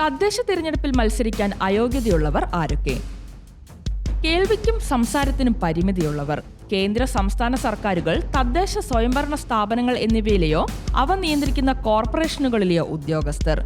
തദ്ദേശ തിരഞ്ഞെടുപ്പിൽ മത്സരിക്കാൻ അയോഗ്യതയുള്ളവർ ആരൊക്കെ? കേൾവിക്കും സംസാരത്തിനും പരിമിതിയുള്ളവർ. കേന്ദ്ര സംസ്ഥാന സർക്കാരുകൾ തദ്ദേശ സ്വയംഭരണ സ്ഥാപനങ്ങൾ എന്നിവയിലെയോ അവ നിയന്ത്രിക്കുന്ന കോർപ്പറേഷനുകളിലെയോ ഉദ്യോഗസ്ഥർ.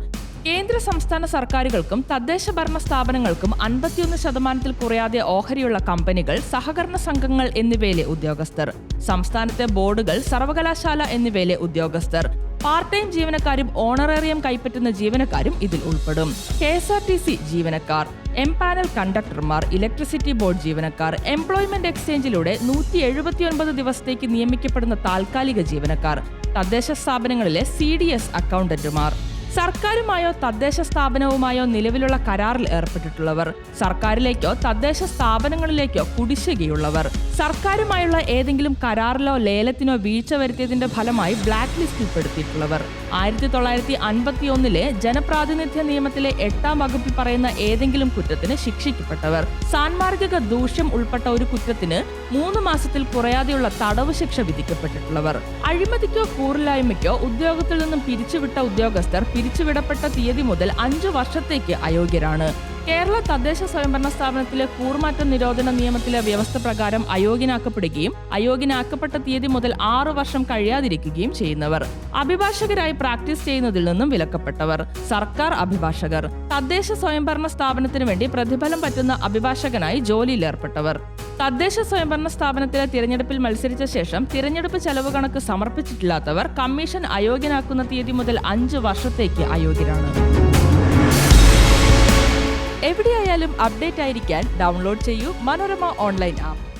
കേന്ദ്ര സംസ്ഥാന സർക്കാരുകൾക്കും തദ്ദേശ ഭരണ സ്ഥാപനങ്ങൾക്കും അൻപത്തിയൊന്ന് ശതമാനത്തിൽ കുറയാതെ ഓഹരിയുള്ള കമ്പനികൾ സഹകരണ സംഘങ്ങൾ എന്നിവയിലെ ഉദ്യോഗസ്ഥർ. സംസ്ഥാനത്തെ ബോർഡുകൾ സർവകലാശാല എന്നിവയിലെ ഉദ്യോഗസ്ഥർ. പാർട്ട് ടൈം ജീവനക്കാരും ഓണറേറിയം കൈപ്പറ്റുന്ന ജീവനക്കാരും ഇതിൽ ഉൾപ്പെടും. K S R T C ജീവനക്കാർ എം പാനൽ കണ്ടക്ടർമാർ ഇലക്ട്രിസിറ്റി ബോർഡ് ജീവനക്കാർ എംപ്ലോയ്മെന്റ് എക്സ്ചേഞ്ചിലൂടെ നൂറ്റി എഴുപത്തിയൊൻപത് ദിവസത്തേക്ക് നിയമിക്കപ്പെടുന്ന താൽക്കാലിക ജീവനക്കാർ തദ്ദേശ സ്ഥാപനങ്ങളിലെ സി ഡി എസ് അക്കൗണ്ടന്റുമാർ സർക്കാരുമായോ തദ്ദേശ സ്ഥാപനവുമായോ നിലവിലുള്ള കരാറിൽ ഏർപ്പെട്ടിട്ടുള്ളവർ സർക്കാരിലേക്കോ തദ്ദേശ സ്ഥാപനങ്ങളിലേക്കോ കുടിശ്ശികയുള്ളവർ സർക്കാരുമായുള്ള ഏതെങ്കിലും കരാറിലോ ലേലത്തിനോ വീഴ്ച വരുത്തിയതിന്റെ ഫലമായി ബ്ലാക്ക് ലിസ്റ്റിൽപ്പെടുത്തിയിട്ടുള്ളവർ. ആയിരത്തി തൊള്ളായിരത്തി അൻപത്തി ഒന്നിലെ ജനപ്രാതിനിധ്യ നിയമത്തിലെ എട്ടാം വകുപ്പിൽ പറയുന്ന ഏതെങ്കിലും കുറ്റത്തിന് ശിക്ഷിക്കപ്പെട്ടവർ. സാൻമാർഗിക ദൂഷ്യം ഉൾപ്പെട്ട ഒരു കുറ്റത്തിന് മൂന്ന് മാസത്തിൽ കുറയാതെയുള്ള തടവ് ശിക്ഷ വിധിക്കപ്പെട്ടിട്ടുള്ളവർ. അഴിമതിക്കോ കൂറില്ലായ്മയ്ക്കോ ഉദ്യോഗത്തിൽ നിന്നും പിരിച്ചുവിട്ട ഉദ്യോഗസ്ഥർ പിരിച്ചുവിടപ്പെട്ട തീയതി മുതൽ അഞ്ചു വർഷത്തേക്ക് അയോഗ്യരാണ്. കേരള തദ്ദേശ സ്വയംഭരണ സ്ഥാപനത്തിലെ കൂർമാറ്റ നിരോധന നിയമത്തിലെ വ്യവസ്ഥ പ്രകാരം അയോഗ്യനാക്കപ്പെടുകയും അയോഗ്യനാക്കപ്പെട്ട തീയതി മുതൽ ആറു വർഷം കഴിയാതിരിക്കുകയും ചെയ്യുന്നവർ. അഭിഭാഷകരായി പ്രാക്ടീസ് ചെയ്യുന്നതിൽ നിന്നും വിലക്കപ്പെട്ടവർ. സർക്കാർ അഭിഭാഷകർ. തദ്ദേശ സ്വയംഭരണ സ്ഥാപനത്തിനു വേണ്ടി പ്രതിഫലം പറ്റുന്ന അഭിഭാഷകനായി ജോലിയിലേർപ്പെട്ടവർ. തദ്ദേശ സ്വയംഭരണ സ്ഥാപനത്തിലെ തിരഞ്ഞെടുപ്പിൽ മത്സരിച്ച ശേഷം തിരഞ്ഞെടുപ്പ് ചെലവ് കണക്ക് സമർപ്പിച്ചിട്ടില്ലാത്തവർ കമ്മീഷൻ അയോഗ്യനാക്കുന്ന തീയതി മുതൽ അഞ്ച് വർഷത്തേക്ക് അയോഗ്യരാണ്. എവിടെയായാലും അപ്ഡേറ്റ് ആയിരിക്കാൻ ഡൗൺലോഡ് ചെയ്യൂ മനോരമ ഓൺലൈൻ ആപ്പ്.